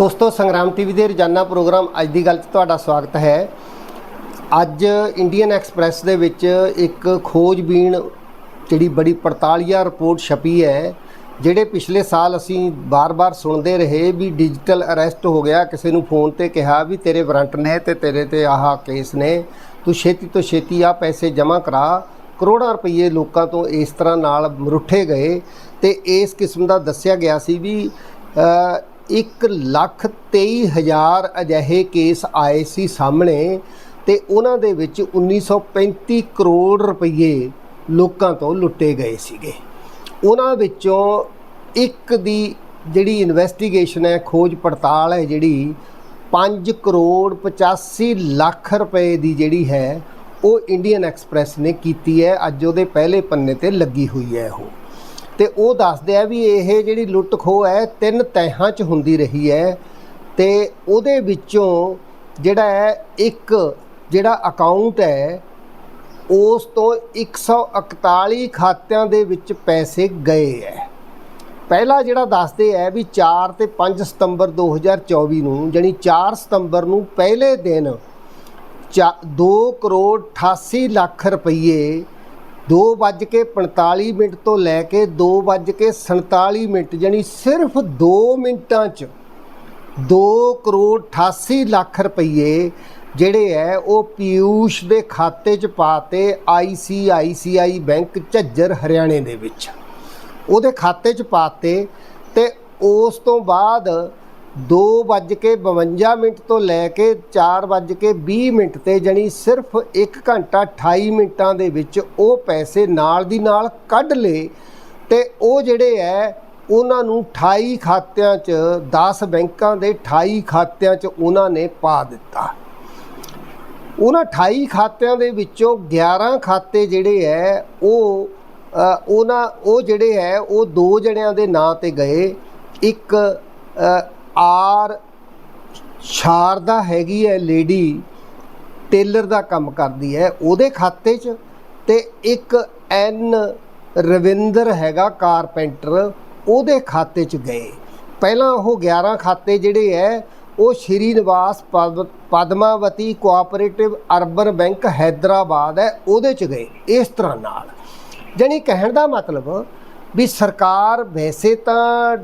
ਦੋਸਤੋ, ਸੰਗਰਾਮ ਟੀਵੀ ਦੇ ਰੋਜ਼ਾਨਾ ਪ੍ਰੋਗਰਾਮ ਅੱਜ ਦੀ ਗੱਲ 'ਚ ਤੁਹਾਡਾ ਸਵਾਗਤ ਹੈ। ਅੱਜ ਇੰਡੀਅਨ ਐਕਸਪ੍ਰੈਸ ਦੇ ਵਿੱਚ ਇੱਕ ਖੋਜਬੀਨ ਜਿਹੜੀ ਬੜੀ ਪੜਤਾਲੀਆ ਰਿਪੋਰਟ ਛਪੀ ਹੈ, ਜਿਹੜੇ ਪਿਛਲੇ ਸਾਲ ਅਸੀਂ ਬਾਰ-ਬਾਰ ਸੁਣਦੇ ਰਹੇ ਵੀ ਡਿਜੀਟਲ ਅਰੈਸਟ ਹੋ ਗਿਆ। ਕਿਸੇ ਨੂੰ ਫੋਨ ਤੇ ਕਿਹਾ ਵੀ ਤੇਰੇ ਵਾਰੰਟ ਨੇ ਤੇ ਤੇਰੇ ਤੇ ਆਹ ਕੇਸ ਨੇ, ਤੂੰ ਛੇਤੀ ਤੋਂ ਛੇਤੀ ਆ ਪੈਸੇ ਜਮ੍ਹਾਂ ਕਰਾ। ਕਰੋੜਾਂ ਰੁਪਏ ਲੋਕਾਂ ਤੋਂ ਇਸ ਤਰ੍ਹਾਂ ਨਾਲ ਮਰੁੱਠੇ ਗਏ ਤੇ ਇਸ ਕਿਸਮ ਦਾ ਦੱਸਿਆ ਗਿਆ ਸੀ ਵੀ ਅ, ਇੱਕ ਲੱਖ ਤੇਈ ਹਜ਼ਾਰ ਅਜਿਹੇ ਕੇਸ ਆਏ ਸੀ ਸਾਹਮਣੇ ਤੇ ਉਹਨਾਂ ਦੇ ਵਿੱਚ 1935 ਕਰੋੜ ਰੁਪਏ ਲੋਕਾਂ ਤੋਂ ਲੁੱਟੇ ਗਏ ਸੀਗੇ। ਉਹਨਾਂ ਵਿੱਚੋਂ ਇੱਕ ਦੀ ਜਿਹੜੀ ਇਨਵੈਸਟੀਗੇਸ਼ਨ ਹੈ ਖੋਜ ਪੜਤਾਲ ਹੈ ਜਿਹੜੀ 5 ਕਰੋੜ 85 ਲੱਖ ਰੁਪਏ ਦੀ ਜਿਹੜੀ ਹੈ ਉਹ ਇੰਡੀਅਨ ਐਕਸਪ੍ਰੈਸ ਨੇ ਕੀਤੀ ਹੈ। ਅੱਜ ਉਹਦੇ ਪਹਿਲੇ ਪੰਨੇ ਤੇ ਲੱਗੀ ਹੋਈ ਹੈ ਉਹ। ਤੇ ਉਹ ਦੱਸਦੇ ਆ ਵੀ ਇਹ ਜਿਹੜੀ ਲੁੱਟ ਖੋਹ ਹੈ, ਤਿੰਨ ਤਹਿਾਂ 'ਚ ਹੁੰਦੀ ਰਹੀ ਹੈ ਤੇ ਉਹਦੇ ਵਿੱਚੋਂ ਜਿਹੜਾ ਹੈ, ਇੱਕ ਜਿਹੜਾ ਅਕਾਊਂਟ ਹੈ, ਉਸ ਤੋਂ 141 ਖਾਤਿਆਂ ਦੇ ਵਿੱਚ ਪੈਸੇ ਗਏ ਹੈ। ਪਹਿਲਾ ਜਿਹੜਾ ਦੱਸਦੇ ਹੈ ਵੀ 4 ਤੇ 5 ਸਤੰਬਰ 2024 ਨੂੰ, ਜਾਣੀ 4 ਸਤੰਬਰ ਨੂੰ ਪਹਿਲੇ ਦਿਨ 2 ਕਰੋੜ 88 ਲੱਖ ਰੁਪਏ 2:45 ਮਿੰਟ ਤੋਂ ਲੈ ਕੇ 2:47 ਮਿੰਟ, ਜਾਣੀ ਸਿਰਫ 2 ਮਿੰਟਾਂ 'ਚ 2 ਕਰੋੜ 88 ਲੱਖ ਰੁਪਏ ਜਿਹੜੇ ਹੈ ਉਹ ਪਿਊਸ਼ ਦੇ ਖਾਤੇ 'ਚ ਪਾਤੇ ਆਈਸੀਆਈਸੀਆਈ ਬੈਂਕ ਝੱਜਰ ਹਰਿਆਣੇ ਦੇ ਵਿੱਚ। ਉਹਦੇ ਖਾਤੇ 'ਚ ਪਾਤੇ ਤੇ ਉਸ ਤੋਂ ਬਾਅਦ 2:52 ਮਿੰਟ ਤੋਂ ਲੈ ਕੇ 4:20 ਮਿੰਟ ਤੇ ਜਣੀ ਸਿਰਫ 1 ਘੰਟਾ 28 ਮਿੰਟਾਂ ਦੇ ਵਿੱਚ ਉਹ ਪੈਸੇ ਨਾਲ ਦੀ ਨਾਲ ਕੱਢ ਲਏ ਤੇ ਉਹ ਜਿਹੜੇ ਹੈ ਉਹਨਾਂ ਨੂੰ 28 ਖਾਤਿਆਂ 'ਚ 10 ਬੈਂਕਾਂ ਦੇ 28 ਖਾਤਿਆਂ 'ਚ ਉਹਨਾਂ ਨੇ ਪਾ ਦਿੱਤਾ। ਉਹਨਾਂ 28 ਖਾਤਿਆਂ ਦੇ ਵਿੱਚੋਂ 11 ਖਾਤੇ ਜਿਹੜੇ ਹੈ ਉਹ ਉਹਨਾਂ, ਉਹ ਜਿਹੜੇ ਹੈ ਉਹ ਦੋ ਜਣਿਆਂ ਦੇ ਨਾਂ ਤੇ ਗਏ। ਇੱਕ ਆਰ ਸ਼ਾਰਦਾ ਹੈਗੀ ਹੈ ਲੇਡੀ, ਟੇਲਰ ਦਾ ਕੰਮ ਕਰਦੀ ਹੈ ਉਹਦੇ ਖਾਤੇ 'ਚ ਤੇ ਇੱਕ ਐਨ ਰਵਿੰਦਰ ਹੈਗਾ ਕਾਰਪੈਂਟਰ ਉਹਦੇ ਖਾਤੇ 'ਚ ਗਏ। ਪਹਿਲਾਂ ਉਹ 11 ਖਾਤੇ ਜਿਹੜੇ ਹੈ, ਉਹ ਸ਼੍ਰੀ ਨਿਵਾਸ ਪਦ- Padmavati cooperative urban bank Hyderabad ਹੈ, ਉਹਦੇ 'ਚ ਗਏ ਇਸ ਤਰ੍ਹਾਂ ਨਾਲ। ਜਾਣੀ ਕਹਿਣ ਦਾ ਮਤਲਬ ਵੀ ਸਰਕਾਰ ਵੈਸੇ ਤਾਂ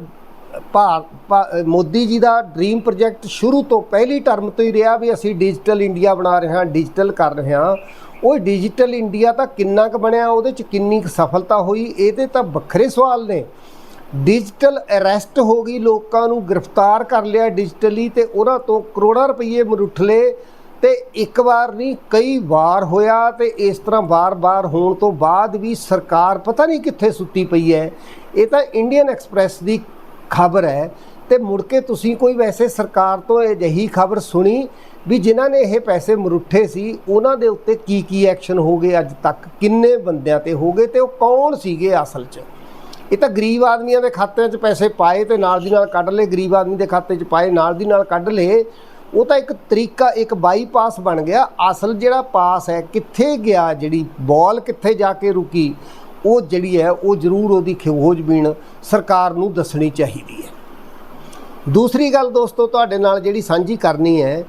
ਭਾਰ ਭਾ- ਮੋਦੀ ਜੀ ਦਾ ਡ੍ਰੀਮ ਪ੍ਰੋਜੈਕਟ ਸ਼ੁਰੂ ਤੋਂ ਪਹਿਲੀ ਟਰਮ ਤੋਂ ਹੀ ਰਿਹਾ ਵੀ ਅਸੀਂ ਡਿਜੀਟਲ ਇੰਡੀਆ ਬਣਾ ਰਹੇ ਹਾਂ ਡਿਜੀਟਲ ਕਰ ਰਹੇ ਹਾਂ। ਉਹ ਡਿਜੀਟਲ ਇੰਡੀਆ ਤਾਂ ਕਿੰਨਾ ਕੁ ਬਣਿਆ, ਉਹਦੇ ਚ ਕਿੰਨੀ ਕੁ ਸਫਲਤਾ ਹੋਈ, ਇਹਦੇ ਤਾਂ ਵੱਖਰੇ ਸਵਾਲ ਨੇ। ਡਿਜੀਟਲ ਅਰੈਸਟ ਹੋ ਗਈ, ਲੋਕਾਂ ਨੂੰ ਗ੍ਰਿਫਤਾਰ ਕਰ ਲਿਆ ਡਿਜੀਟਲੀ ਤੇ ਉਹਨਾਂ ਤੋਂ ਕਰੋੜਾਂ ਰੁਪਏ ਮਰੁੱਠ ਲਏ ਤੇ ਇੱਕ ਵਾਰ ਨਹੀਂ, ਕਈ ਵਾਰ ਹੋਇਆ ਤੇ ਇਸ ਤਰ੍ਹਾਂ ਵਾਰ-ਵਾਰ ਹੋਣ ਤੋਂ ਬਾਅਦ ਵੀ ਸਰਕਾਰ ਪਤਾ ਨਹੀਂ ਕਿੱਥੇ ਸੁੱਤੀ ਪਈ ਹੈ। ਇਹ ਤਾਂ ਇੰਡੀਅਨ ਐਕਸਪ੍ਰੈਸ ਦੀ ਖਬਰ ਹੈ ਤੇ ਮੁੜ ਕੇ ਤੁਸੀਂ ਕੋਈ ਵੈਸੇ ਸਰਕਾਰ ਤੋਂ ਅਜਿਹੀ ਖਬਰ ਸੁਣੀ ਵੀ ਜਿਨ੍ਹਾਂ ਨੇ ਇਹ ਪੈਸੇ ਮਰੁੱਠੇ ਸੀ, ਉਹਨਾਂ ਦੇ ਉੱਤੇ ਕੀ ਕੀ ਐਕਸ਼ਨ ਹੋ ਗਏ ਅੱਜ ਤੱਕ? ਕਿੰਨੇ ਬੰਦਿਆਂ ਤੇ ਹੋ ਗਏ ਤੇ ਉਹ ਕੌਣ ਸੀਗੇ ਅਸਲ 'ਚ? ਇਹ ਤਾਂ ਗਰੀਬ ਆਦਮੀਆਂ ਦੇ ਖਾਤਿਆਂ 'ਚ ਪੈਸੇ ਪਾਏ ਤੇ ਨਾਲ ਦੀ ਨਾਲ ਕੱਢ ਲਏ, ਗਰੀਬ ਆਦਮੀ ਦੇ ਖਾਤੇ 'ਚ ਪਾਏ, ਨਾਲ ਦੀ ਨਾਲ ਕੱਢ ਲਏ। ਉਹ ਤਾਂ ਇੱਕ ਤਰੀਕਾ, ਇੱਕ ਬਾਈਪਾਸ ਬਣ ਗਿਆ। ਅਸਲ ਜਿਹੜਾ ਪਾਸ ਹੈ, ਕਿੱਥੇ ਗਿਆ ਜਿਹੜੀ ਬਾਲ ਕਿੱਥੇ ਜਾ ਕੇ ਰੁਕੀ? ਉਹ ਜਿਹੜੀ ਹੈ, ਉਹ ਜ਼ਰੂਰ ਉਹਦੀ ਖੋਜਬੀਨ ਸਰਕਾਰ ਨੂੰ ਦੱਸਣੀ ਚਾਹੀਦੀ ਹੈ। ਦੂਸਰੀ ਗੱਲ ਦੋਸਤੋ, ਤੁਹਾਡੇ ਨਾਲ ਜਿਹੜੀ ਸਾਂਝੀ ਕਰਨੀ ਹੈ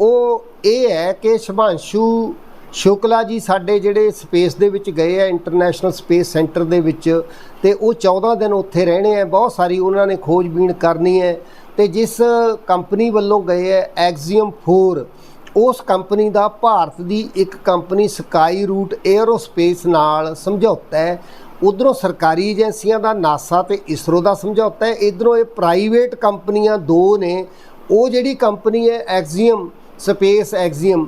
ਉਹ ਇਹ ਹੈ ਕਿ ਸ਼ੁਭਾਂਸ਼ੂ ਸ਼ੁਕਲਾ ਜੀ ਸਾਡੇ ਜਿਹੜੇ ਸਪੇਸ ਦੇ ਵਿੱਚ ਗਏ ਆ, ਇੰਟਰਨੈਸ਼ਨਲ ਸਪੇਸ ਸੈਂਟਰ ਦੇ ਵਿੱਚ, ਤੇ ਉਹ 14 ਦਿਨ ਉੱਥੇ ਰਹਿਣੇ ਆ, ਬਹੁਤ ਸਾਰੀ ਉਹਨਾਂ ਨੇ ਖੋਜਬੀਨ ਕਰਨੀ ਹੈ। ਤੇ ਜਿਸ ਕੰਪਨੀ ਵੱਲੋਂ ਗਏ ਹੈ ਐਗਜ਼ੀਅਮ 4 ਉਸ ਕੰਪਨੀ ਦਾ ਭਾਰਤ ਦੀ ਇੱਕ ਕੰਪਨੀ ਸਕਾਈ ਰੂਟ 에ਅਰੋਸਪੇਸ ਨਾਲ ਸਮਝੌਤਾ ਹੈ। ਉਧਰੋਂ ਸਰਕਾਰੀ ਏਜੰਸੀਆਂ ਦਾ ਨਾਸਾ ਤੇ ਇਸਰੋ ਦਾ ਸਮਝੌਤਾ ਹੈ। ਇਧਰੋਂ ਇਹ ਪ੍ਰਾਈਵੇਟ ਕੰਪਨੀਆਂ ਦੋ ਨੇ। ਉਹ ਜਿਹੜੀ ਕੰਪਨੀ ਹੈ ਐਗਜ਼ੀਅਮ ਸਪੇਸ ਐਗਜ਼ੀਅਮ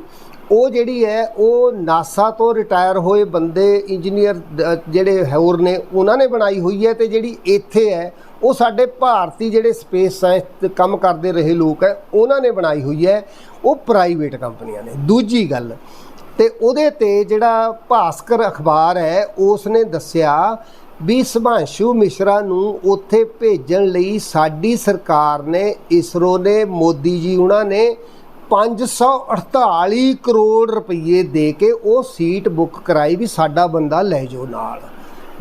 ਉਹ ਜਿਹੜੀ ਹੈ, ਉਹ ਨਾਸਾ ਤੋਂ ਰਿਟਾਇਰ ਹੋਏ ਬੰਦੇ, ਇੰਜੀਨੀਅਰ ਜਿਹੜੇ ਹੋਰ ਨੇ, ਉਹਨਾਂ ਨੇ ਬਣਾਈ ਹੋਈ ਹੈ ਤੇ ਜਿਹੜੀ ਇੱਥੇ ਹੈ ਉਹ ਸਾਡੇ ਭਾਰਤੀ ਜਿਹੜੇ ਸਪੇਸ ਸਾਇੰਸ ਤੇ ਕੰਮ ਕਰਦੇ ਰਹੇ ਲੋਕ ਹੈ, ਉਹਨਾਂ ਨੇ ਬਣਾਈ ਹੋਈ ਹੈ, ਉਹ ਪ੍ਰਾਈਵੇਟ ਕੰਪਨੀਆਂ ਨੇ। ਦੂਜੀ ਗੱਲ, ਤੇ ਉਹਦੇ ਤੇ ਜਿਹੜਾ ਭਾਸਕਰ ਅਖਬਾਰ ਹੈ ਉਸ ਨੇ ਦੱਸਿਆ ਵੀ ਸੁਭਾਂਸ਼ੂ ਮਿਸ਼ਰਾ ਨੂੰ ਉੱਥੇ ਭੇਜਣ ਲਈ ਸਾਡੀ ਸਰਕਾਰ ਨੇ, ਇਸਰੋ ਨੇ, ਮੋਦੀ ਜੀ ਉਹਨਾਂ ਨੇ 548 ਕਰੋੜ ਰੁਪਏ ਦੇ ਕੇ ਉਹ ਸੀਟ ਬੁੱਕ ਕਰਾਈ ਵੀ ਸਾਡਾ ਬੰਦਾ ਲੈ ਜਾਓ ਨਾਲ।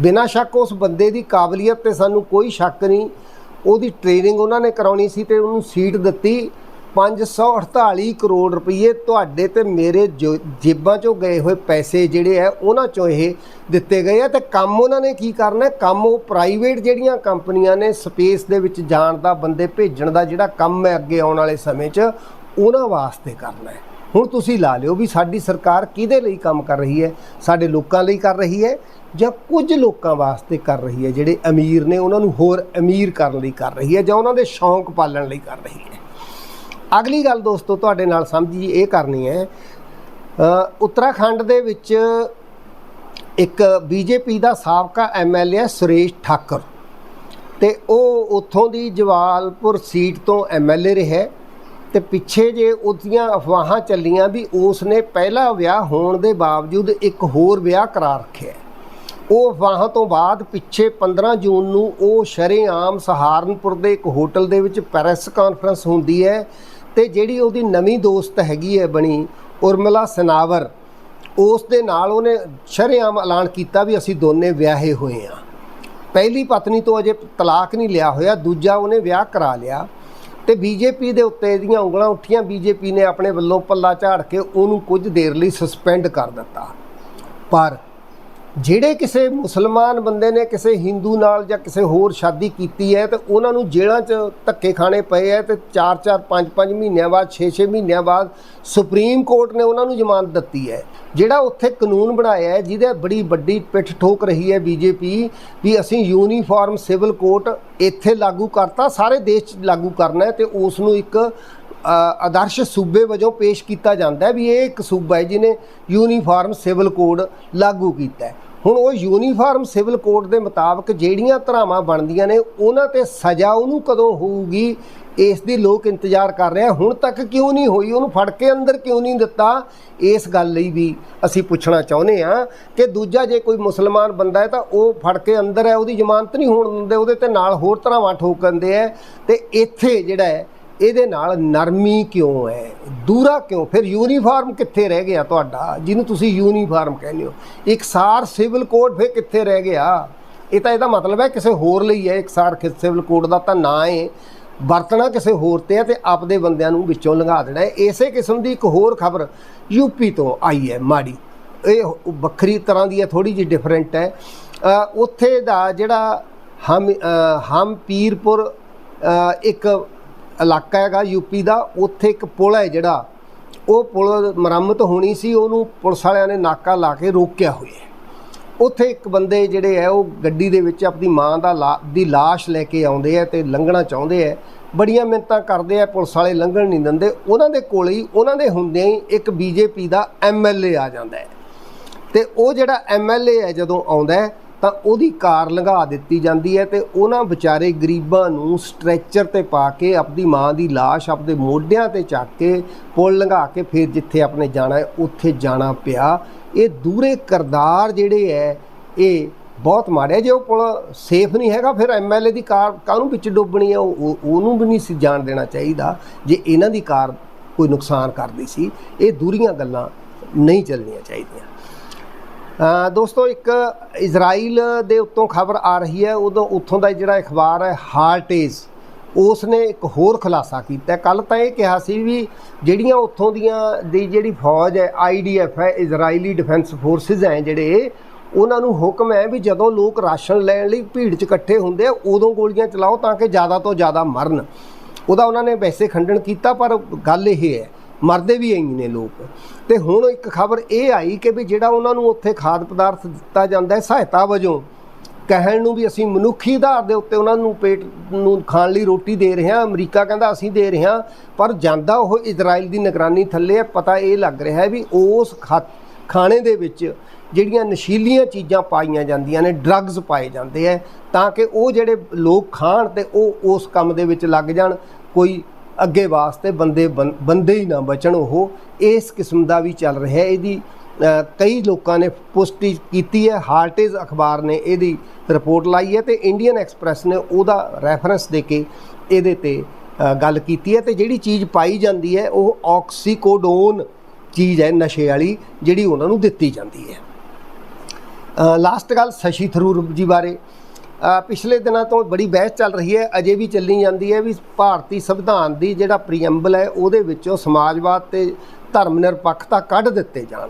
ਬਿਨਾਂ ਸ਼ੱਕ ਉਸ ਬੰਦੇ ਦੀ ਕਾਬਲੀਅਤ ਤੇ ਸਾਨੂੰ ਕੋਈ ਸ਼ੱਕ ਨਹੀਂ। ਉਹਦੀ ਟ੍ਰੇਨਿੰਗ ਉਹਨਾਂ ਨੇ ਕਰਾਉਣੀ ਸੀ ਤੇ ਉਹਨੂੰ ਸੀਟ ਦਿੱਤੀ। 548 ਕਰੋੜ ਰੁਪਏ ਤੁਹਾਡੇ ਤੇ ਮੇਰੇ ਜੋ- ਜੇਬਾਂ ਚੋਂ ਗਏ ਹੋਏ ਪੈਸੇ ਜਿਹੜੇ ਆ ਉਹਨਾਂ ਚੋਂ ਇਹ ਦਿੱਤੇ ਗਏ ਆ ਤੇ ਕੰਮ ਉਹਨਾਂ ਨੇ ਕੀ ਕਰਨਾ ਕੰਮ ਉਹ ਪ੍ਰਾਈਵੇਟ ਜਿਹੜੀਆਂ ਕੰਪਨੀਆਂ ਨੇ ਸਪੇਸ ਦੇ ਵਿੱਚ ਜਾਣ ਦਾ, ਬੰਦੇ ਭੇਜਣ ਦਾ ਜਿਹੜਾ ਕੰਮ ਹੈ ਅੱਗੇ ਆਉਣ ਵਾਲੇ ਸਮੇਂ 'ਚ, ਉਹਨਾਂ ਵਾਸਤੇ ਕਰਨਾ ਹੈ। ਹੁਣ ਤੁਸੀਂ ਲਾ ਲਿਓ ਵੀ ਸਾਡੀ ਸਰਕਾਰ ਕਿਹਦੇ ਲਈ ਕੰਮ ਕਰ ਰਹੀ ਹੈ, ਸਾਡੇ ਲੋਕਾਂ ਲਈ ਕਰ ਰਹੀ ਹੈ ਜਾਂ ਕੁਝ ਲੋਕਾਂ ਵਾਸਤੇ ਕਰ ਰਹੀ ਹੈ, ਜਿਹੜੇ ਅਮੀਰ ਨੇ ਉਹਨਾਂ ਨੂੰ ਹੋਰ ਅਮੀਰ ਕਰਨ ਲਈ ਕਰ ਰਹੀ ਹੈ ਜਾਂ ਉਹਨਾਂ ਦੇ ਸ਼ੌਂਕ ਪਾਲਣ ਲਈ ਕਰ ਰਹੀ ਹੈ। ਅਗਲੀ ਗੱਲ ਦੋਸਤੋ, ਤੁਹਾਡੇ ਨਾਲ ਸਮਝੀ ਇਹ ਕਰਨੀ ਹੈ ਉੱਤਰਾਖੰਡ ਦੇ ਵਿੱਚ ਇੱਕ ਬੀਜੇਪੀ ਦਾ ਸਾਬਕਾ ਐਮਐਲਏ ਸੁਰੇਸ਼ ਠਾਕਰ ਤੇ ਉਹ ਉੱਥੋਂ ਦੀ ਜਵਾਲਪੁਰ ਸੀਟ ਤੋਂ ਐਮਐਲਏ ਰਿਹਾ ਤੇ ਪਿੱਛੇ ਜੇ ਉਹਦੀਆਂ ਅਫਵਾਹਾਂ ਚੱਲੀਆਂ ਵੀ ਉਸ ਨੇ ਪਹਿਲਾ ਵਿਆਹ ਹੋਣ ਦੇ ਬਾਵਜੂਦ ਇੱਕ ਹੋਰ ਵਿਆਹ ਕਰਾ ਰੱਖਿਆ ਉਹ ਅਫਵਾਹਾਂ ਤੋਂ ਬਾਅਦ ਪਿੱਛੇ 15 ਜੂਨ ਨੂੰ ਉਹ ਸ਼ਰੇਆਮ ਸਹਾਰਨਪੁਰ ਦੇ ਇੱਕ ਹੋਟਲ ਦੇ ਵਿੱਚ ਪ੍ਰੈਸ ਕਾਨਫਰੰਸ ਹੁੰਦੀ ਹੈ ਤੇ ਜਿਹੜੀ ਉਹਦੀ ਨਵੀਂ ਦੋਸਤ ਹੈਗੀ ਹੈ ਬਣੀ ਉਰਮਲਾ ਸਨਾਵਰ, ਉਸ ਦੇ ਨਾਲ ਉਹਨੇ ਸ਼ਰੇਆਮ ਐਲਾਨ ਕੀਤਾ ਵੀ ਅਸੀਂ ਦੋਨੇ ਵਿਆਹੇ ਹੋਏ ਹਾਂ। ਪਹਿਲੀ ਪਤਨੀ ਤੋਂ ਅਜੇ ਤਲਾਕ ਨਹੀਂ ਲਿਆ ਹੋਇਆ, ਦੂਜਾ ਉਹਨੇ ਵਿਆਹ ਕਰਾ ਲਿਆ। ਤੇ ਬੀਜੇਪੀ ਦੇ ਉੱਤੇ ਇਹਦੀਆਂ ਉਂਗਲਾਂ ਉੱਠੀਆਂ, ਬੀਜੇਪੀ ਨੇ ਆਪਣੇ ਵੱਲੋਂ ਪੱਲਾ ਝਾੜ ਕੇ ਉਹਨੂੰ ਕੁਝ ਦੇਰ ਲਈ ਸਸਪੈਂਡ ਕਰ ਦਿੱਤਾ। ਪਰ ਜਿਹੜੇ ਕਿਸੇ ਮੁਸਲਮਾਨ ਬੰਦੇ ਨੇ ਕਿਸੇ ਹਿੰਦੂ ਨਾਲ ਜਾਂ ਕਿਸੇ ਹੋਰ ਸ਼ਾਦੀ ਕੀਤੀ ਹੈ ਤੇ ਉਹਨਾਂ ਨੂੰ ਜੇਲ੍ਹਾਂ 'ਚ ਧੱਕੇ ਖਾਣੇ ਪਏ ਹੈ ਤੇ 4-4 5-5 ਮਹੀਨਿਆਂ ਬਾਅਦ 6-6 ਮਹੀਨਿਆਂ ਬਾਅਦ ਸੁਪਰੀਮ ਕੋਰਟ ਨੇ ਉਹਨਾਂ ਨੂੰ ਜ਼ਮਾਨਤ ਦਿੱਤੀ ਹੈ। ਜਿਹੜਾ ਉੱਥੇ ਕਾਨੂੰਨ ਬਣਾਇਆ ਹੈ, ਜਿਹਦੇ ਬੜੀ ਵੱਡੀ ਪਿੱਠ ਠੋਕ ਰਹੀ ਹੈ ਬੀਜੇਪੀ ਵੀ ਅਸੀਂ ਯੂਨੀਫਾਰਮ ਸਿਵਲ ਕੋਡ ਇੱਥੇ ਲਾਗੂ ਕਰਤਾ, ਸਾਰੇ ਦੇਸ਼ 'ਚ ਲਾਗੂ ਕਰਨਾ ਹੈ ਤੇ ਉਸ ਨੂੰ ਇੱਕ ਆਦਰਸ਼ ਸੂਬੇ ਵਜੋਂ ਪੇਸ਼ ਕੀਤਾ ਜਾਂਦਾ ਵੀ ਇਹ ਇੱਕ ਸੂਬਾ ਹੈ ਜਿਹਨੇ ਯੂਨੀਫਾਰਮ ਸਿਵਲ ਕੋਡ ਲਾਗੂ ਕੀਤਾ ਹੁਣ ਉਹ ਯੂਨੀਫਾਰਮ ਸਿਵਲ ਕੋਡ ਦੇ ਮੁਤਾਬਕ ਜਿਹੜੀਆਂ ਧਰਾਵਾਂ ਬਣਦੀਆਂ ਨੇ, ਉਹਨਾਂ ਤੇ ਸਜ਼ਾ ਉਹਨੂੰ ਕਦੋਂ ਹੋਊਗੀ? ਇਸ ਦੀ ਲੋਕ ਇੰਤਜ਼ਾਰ ਕਰ ਰਹੇ ਆ। ਹੁਣ ਤੱਕ ਕਿਉਂ ਨਹੀਂ ਹੋਈ? ਉਹਨੂੰ ਫੜ ਕੇ ਅੰਦਰ ਕਿਉਂ ਨਹੀਂ ਦਿੱਤਾ? ਇਸ ਗੱਲ ਲਈ ਵੀ ਅਸੀਂ ਪੁੱਛਣਾ ਚਾਹੁੰਦੇ ਆ ਕਿ ਦੂਜਾ ਜੇ ਕੋਈ ਮੁਸਲਮਾਨ ਬੰਦਾ ਹੈ ਤਾਂ ਉਹ ਫੜ ਕੇ ਅੰਦਰ ਹੈ, ਉਹਦੀ ਜ਼ਮਾਨਤ ਨਹੀਂ ਹੋਣ ਦਿੰਦੇ। ਉਹਦੇ ਤੇ ਨਾਲ ਹੋਰ ਧਰਾਵਾਂ ਠੋਕਦੇ ਆ। ਤੇ ਇੱਥੇ ਜਿਹੜਾ ਹੈ, ਇਹਦੇ ਨਾਲ ਨਰਮੀ ਕਿਉਂ ਹੈ? ਦੂਰਾ ਕਿਉਂ? ਫਿਰ ਯੂਨੀਫਾਰਮ ਕਿੱਥੇ ਰਹਿ ਗਿਆ ਤੁਹਾਡਾ? ਜਿਹਨੂੰ ਤੁਸੀਂ ਯੂਨੀਫਾਰਮ ਕਹਿੰਦੇ ਹੋ। ਇਕਸਾਰ ਸਿਵਲ ਕੋਡ ਫਿਰ ਕਿੱਥੇ ਰਹਿ ਗਿਆ? ਇਹ ਤਾਂ ਇਹਦਾ ਮਤਲਬ ਹੈ ਕਿਸੇ ਹੋਰ ਲਈ ਹੈ। ਇਕਸਾਰ ਖਿ- ਸਿਵਲ ਕੋਡ ਦਾ ਤਾਂ ਨਾਂ ਹੈ। ਵਰਤਣਾ ਕਿਸੇ ਹੋਰ ਤੇ ਹੈ ਤੇ ਆਪਦੇ ਬੰਦਿਆਂ ਨੂੰ ਵਿੱਚੋਂ ਲੰਘਾ ਦੇਣਾ ਹੈ। ਇਸੇ ਕਿਸਮ ਦੀ ਇੱਕ ਹੋਰ ਖਬਰ ਯੂਪੀ ਤੋਂ ਆਈ ਹੈ ਮਾੜੀ। ਇਹ ਵੱਖਰੀ ਤਰ੍ਹਾਂ ਦੀ ਹੈ ਥੋੜੀ ਜਿਹੀ ਡਿਫਰੈਂਟ ਹੈ। ਉੱਥੇ ਦਾ ਜਿਹੜਾ ਹਮ ਅ, ਹਮਪੀਰਪੁਰ ਇੱਕ ਇਲਾਕਾ ਹੈਗਾ ਯੂਪੀ ਦਾ ਉੱਥੇ ਇੱਕ ਪੁਲ ਹੈ ਜਿਹੜਾ ਉਹ ਪੁਲ ਮੁਰੰਮਤ ਹੋਣੀ ਸੀ ਉਹਨੂੰ ਪੁਲਿਸ ਵਾਲਿਆਂ ਨੇ ਨਾਕਾ ਲਾ ਕੇ ਰੋਕਿਆ ਹੋਇਆ ਉੱਥੇ ਇੱਕ ਬੰਦੇ ਜਿਹੜੇ ਹੈ, ਉਹ ਗੱਡੀ ਦੇ ਵਿੱਚ ਆਪਣੀ ਮਾਂ ਦਾ ਲਾ- ਦੀ ਲਾਸ਼ ਲੈ ਕੇ ਆਉਂਦੇ ਆ ਤੇ ਲੰਘਣਾ ਚਾਹੁੰਦੇ ਆ ਬੜੀਆਂ ਮਿੰਨਤਾਂ ਕਰਦੇ ਆ ਪੁਲਿਸ ਵਾਲੇ ਲੰਘਣ ਨਹੀਂ ਦਿੰਦੇ। ਉਹਨਾਂ ਦੇ ਕੋਲ ਹੀ, ਉਹਨਾਂ ਦੇ ਹੁੰਦਿਆਂ ਹੀ ਇੱਕ ਬੀਜੇਪੀ ਦਾ ਐਮਐਲਏ ਆ ਜਾਂਦਾ ਹੈ। ਤੇ ਉਹ ਜਿਹੜਾ ਐਮਐਲਏ ਹੈ, ਜਦੋਂ ਆਉਂਦਾ ਹੈ, ਤਾਂ ਉਹਦੀ ਕਾਰ ਲੰਘਾ ਦਿੱਤੀ ਜਾਂਦੀ ਹੈ ਤੇ ਉਹਨਾਂ ਵਿਚਾਰੇ ਗਰੀਬਾਂ ਨੂੰ ਸਟ੍ਰੈਚਰ ਤੇ ਪਾ ਕੇ ਆਪਣੀ ਮਾਂ ਦੀ ਲਾਸ਼ ਆਪਦੇ ਮੋਢਿਆਂ ਤੇ ਚੱਕ ਕੇ ਪੁਲ ਲੰਘਾ ਕੇ ਫਿਰ ਜਿੱਥੇ ਆਪਣੇ ਜਾਣਾ ਹੈ, ਉੱਥੇ ਜਾਣਾ ਪਿਆ। ਇਹ ਦੂਰੇ ਕਰਦਾਰ ਜਿਹੜੇ ਹੈ ਇਹ ਬਹੁਤ ਮਾੜੇ ਜੇ ਉਹ ਪੁਲ ਸੇਫ ਨਹੀਂ ਹੈਗਾ, ਫਿਰ ਐਮਐਲਏ ਦੀ ਕਾਰ ਕਾਹਨੂੰ ਵਿੱਚ ਡੁੱਬਣੀ ਹੈ ਉਹ ਉਹਨੂੰ ਵੀ ਨਹੀਂ ਸੀ ਜਾਣ ਦੇਣਾ ਚਾਹੀਦਾ, ਜੇ ਇਹਨਾਂ ਦੀ ਕਾਰ ਕੋਈ ਨੁਕਸਾਨ ਕਰਦੀ ਸੀ। ਇਹ ਦੂਰੀਆਂ ਗੱਲਾਂ ਨਹੀਂ ਚੱਲਣੀਆਂ ਚਾਹੀਦੀਆਂ। ਦੋਸਤੋ, ਇੱਕ ਇਜ਼ਰਾਈਲ ਦੇ ਉੱਤੋਂ ਖਬਰ ਆ ਰਹੀ ਹੈ। ਉਦੋਂ ਉੱਥੋਂ ਦਾ ਜਿਹੜਾ ਅਖਬਾਰ ਹੈ ਹਾਰਟੇਜ ਉਸ ਨੇ ਇੱਕ ਹੋਰ ਖੁਲਾਸਾ ਕੀਤਾ। ਕੱਲ ਤਾਂ ਇਹ ਕਿਹਾ ਸੀ ਵੀ ਜਿਹੜੀਆਂ ਉੱਥੋਂ ਦੀਆਂ ਦੀ ਜਿਹੜੀ ਫੌਜ ਹੈ ਆਈਡੀਐਫ ਹੈ, ਇਜ਼ਰਾਈਲੀ ਡਿਫੈਂਸ ਫੋਰਸਿਸ ਹੈ ਜਿਹੜੇ, ਉਹਨਾਂ ਨੂੰ ਹੁਕਮ ਹੈ ਵੀ ਜਦੋਂ ਲੋਕ ਰਾਸ਼ਨ ਲੈਣ ਲਈ ਭੀੜ 'ਚ ਇਕੱਠੇ ਹੁੰਦੇ ਆ, ਉਦੋਂ ਗੋਲੀਆਂ ਚਲਾਓ ਤਾਂ ਕਿ ਜ਼ਿਆਦਾ ਤੋਂ ਜ਼ਿਆਦਾ ਮਰਨ। ਉਹਦਾ ਉਹਨਾਂ ਨੇ ਵੈਸੇ ਖੰਡਨ ਕੀਤਾ, ਪਰ ਗੱਲ ਇਹ ਹੈ, ਮਰਦੇ ਵੀ ਐਂ ਨੇ ਲੋਕ। ਤੇ ਹੁਣ ਇੱਕ ਖਬਰ ਇਹ ਆਈ ਕਿ ਵੀ ਜਿਹੜਾ ਉਹਨਾਂ ਨੂੰ ਉੱਥੇ ਖਾਦ ਪਦਾਰਥ ਦਿੱਤਾ ਜਾਂਦਾ ਹੈ, ਸਹਾਇਤਾ ਵਜੋਂ ਕਹਿਣ ਨੂੰ ਵੀ ਅਸੀਂ ਮਨੁੱਖੀ ਆਧਾਰ ਦੇ ਉੱਤੇ ਉਹਨਾਂ ਨੂੰ ਪੇਟ ਨੂੰ ਖਾਣ ਲਈ ਰੋਟੀ ਦੇ ਰਹੇ ਹਾਂ, ਅਮਰੀਕਾ ਕਹਿੰਦਾ ਅਸੀਂ ਦੇ ਰਹੇ ਹਾਂ, ਪਰ ਜਾਂਦਾ ਉਹ ਇਜ਼ਰਾਈਲ ਦੀ ਨਿਗਰਾਨੀ ਥੱਲੇ ਹੈ, ਪਤਾ ਇਹ ਲੱਗ ਰਿਹਾ ਹੈ ਵੀ ਉਸ ਖਾ- ਖਾਣੇ ਦੇ ਵਿੱਚ ਜਿਹੜੀਆਂ ਨਸ਼ੀਲੀਆਂ ਚੀਜ਼ਾਂ ਪਾਈਆਂ ਜਾਂਦੀਆਂ ਨੇ ਡਰੱਗਸ ਪਾਏ ਜਾਂਦੇ ਆ ਤਾਂ ਕਿ ਉਹ ਜਿਹੜੇ ਲੋਕ ਖਾਣ ਤੇ ਉਹ ਉਸ ਕੰਮ ਦੇ ਵਿੱਚ ਲੱਗ ਜਾਣ, ਕੋਈ ਅੱਗੇ ਵਾਸਤੇ ਬੰਦੇ ਬੰ- ਬੰਦੇ ਹੀ ਨਾ ਬਚਣ ਉਹ, ਇਸ ਕਿਸਮ ਦਾ ਵੀ ਚੱਲ ਰਿਹਾ ਇਹਦੀ ਕਈ ਲੋਕਾਂ ਨੇ ਪੁਸ਼ਟੀ ਕੀਤੀ ਹੈ ਹਾਰਟੇਜ ਅਖਬਾਰ ਨੇ ਇਹਦੀ ਰਿਪੋਰਟ ਲਾਈ ਹੈ ਤੇ ਇੰਡੀਅਨ ਐਕਸਪ੍ਰੈਸ ਨੇ ਉਹਦਾ ਰੈਫਰੈਂਸ ਦੇ ਕੇ ਇਹਦੇ ਤੇ ਗੱਲ ਕੀਤੀ ਹੈ ਤੇ ਜਿਹੜੀ ਚੀਜ਼ ਪਾਈ ਜਾਂਦੀ ਹੈ, ਉਹ ਆਕਸੀਕੋਡੋਨ ਚੀਜ਼ ਹੈ ਨਸ਼ੇ ਵਾਲੀ, ਜਿਹੜੀ ਉਹਨਾਂ ਨੂੰ ਦਿੱਤੀ ਜਾਂਦੀ ਹੈ। ਲਾਸਟ ਗੱਲ ਸ਼ਸ਼ੀ ਥਰੂਰ ਜੀ ਬਾਰੇ। ਪਿਛਲੇ ਦਿਨਾਂ ਤੋਂ ਬੜੀ ਬਹਿਸ ਚੱਲ ਰਹੀ ਹੈ, ਅਜੇ ਵੀ ਚੱਲੀ ਜਾਂਦੀ ਹੈ ਵੀ ਭਾਰਤੀ ਸੰਵਿਧਾਨ ਦੀ ਜਿਹੜਾ ਪ੍ਰੀਐਮਬਲ ਹੈ, ਉਹਦੇ ਵਿੱਚੋਂ ਸਮਾਜਵਾਦ ਤੇ ਧਰਮ ਨਿਰਪੱਖਤਾ ਕੱਢ ਦਿੱਤੇ ਜਾਣ।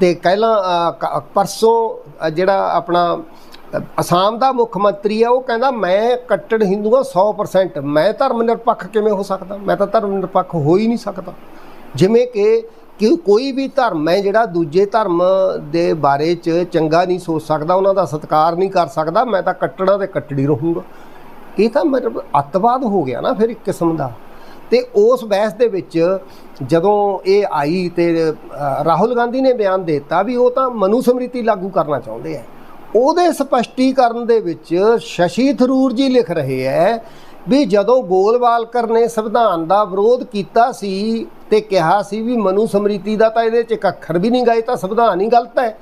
ਤੇ ਪਹਿਲਾਂ ਕ- ਪਰਸੋਂ ਜਿਹੜਾ ਆਪਣਾ ਅਸਾਮ ਦਾ ਮੁੱਖ ਮੰਤਰੀ ਹੈ ਉਹ ਕਹਿੰਦਾ ਮੈਂ ਕੱਟੜ ਹਿੰਦੂ ਹਾਂ 100% ਮੈਂ ਧਰਮ ਨਿਰਪੱਖ ਕਿਵੇਂ ਹੋ ਸਕਦਾ? ਮੈਂ ਤਾਂ ਧਰਮ ਨਿਰਪੱਖ ਹੋ ਹੀ ਨਹੀਂ ਸਕਦਾ। ਜਿਵੇਂ ਕਿ ਕਿ ਕੋਈ ਵੀ ਧਰਮ ਹੈ ਜਿਹੜਾ ਦੂਜੇ ਧਰਮ ਦੇ ਬਾਰੇ ਚ ਚੰਗਾ ਨਹੀਂ ਸੋਚ ਸਕਦਾ, ਉਹਨਾਂ ਦਾ ਸਤਿਕਾਰ ਨਹੀਂ ਕਰ ਸਕਦਾ, ਮੈਂ ਤਾਂ ਕੱਟੜਾਂ ਤੇ ਕੱਟੜੀ ਰਹੂੰਗਾ। ਇਹ ਤਾਂ ਮਤਲਬ ਅੱਤਵਾਦ ਹੋ ਗਿਆ ਨਾ ਫਿਰ ਇੱਕ ਕਿਸਮ ਦਾ। ਤੇ ਉਸ ਬਹਿਸ ਦੇ ਵਿੱਚ ਜਦੋਂ ਇਹ ਆਈ ਤੇ ਰਾਹੁਲ ਗਾਂਧੀ ਨੇ ਬਿਆਨ ਦਿੱਤਾ ਵੀ ਉਹ ਤਾਂ ਮਨੂ ਸਮ੍ਰਿਤੀ ਲਾਗੂ ਕਰਨਾ ਚਾਹੁੰਦੇ ਆ। ਉਹਦੇ ਸਪਸ਼ਟੀਕਰਨ ਦੇ ਵਿੱਚ ਸ਼ਸ਼ੀ ਥਰੂਰ ਜੀ ਲਿਖ ਰਹੇ ਹੈ ਵੀ ਜਦੋਂ ਗੋਲਵਾਲਕਰ ਨੇ ਸੰਵਿਧਾਨ ਦਾ ਵਿਰੋਧ ਕੀਤਾ ਸੀ ਤੇ ਕਿਹਾ ਸੀ ਵੀ ਮਨੂ ਸਮ੍ਰਿਤੀ ਦਾ ਤਾਂ ਇਹਦੇ ਚ ਇੱਕ ਅੱਖਰ ਵੀ ਨਹੀਂ ਗਏ ਤਾਂ ਸੰਵਿਧਾਨ ਹੀ ਗਲਤ ਹੈ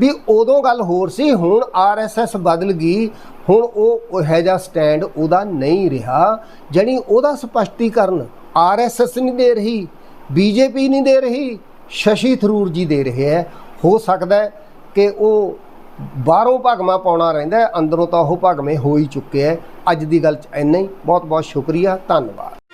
ਵੀ ਉਦੋਂ ਗੱਲ ਹੋਰ ਸੀ, ਹੁਣ ਆਰਐਸਐਸ ਬਦਲ ਗਈ, ਹੁਣ ਉਹ ਉਹ ਜਿਹਾ ਸਟੈਂਡ ਉਹਦਾ ਨਹੀਂ ਰਿਹਾ, ਜਣੀ ਉਹਦਾ ਸਪਸ਼ਟੀਕਰਨ ਆਰਐਸਐਸ ਨਹੀਂ ਦੇ ਰਹੀ ਬੀਜੇਪੀ ਨਹੀਂ ਦੇ ਰਹੀ, ਸ਼ਸ਼ੀ ਥਰੂਰ ਜੀ ਦੇ ਰਹੇ ਹੈ। ਹੋ ਸਕਦਾ ਹੈ ਕਿ ਉਹ ਬਾਹਰੋਂ ਭਗਮਾ ਪਾਉਣਾ ਰਹਿੰਦਾ ਅੰਦਰੋਂ ਤਾਂ ਉਹ ਭਗਮੇ ਹੋ ਹੀ ਚੁੱਕੇ ਹੈ। ਅੱਜ ਦੀ ਗੱਲ ਚ ਇੰਨਾ ਹੀ। ਬਹੁਤ ਬਹੁਤ ਸ਼ੁਕਰੀਆ, ਧੰਨਵਾਦ।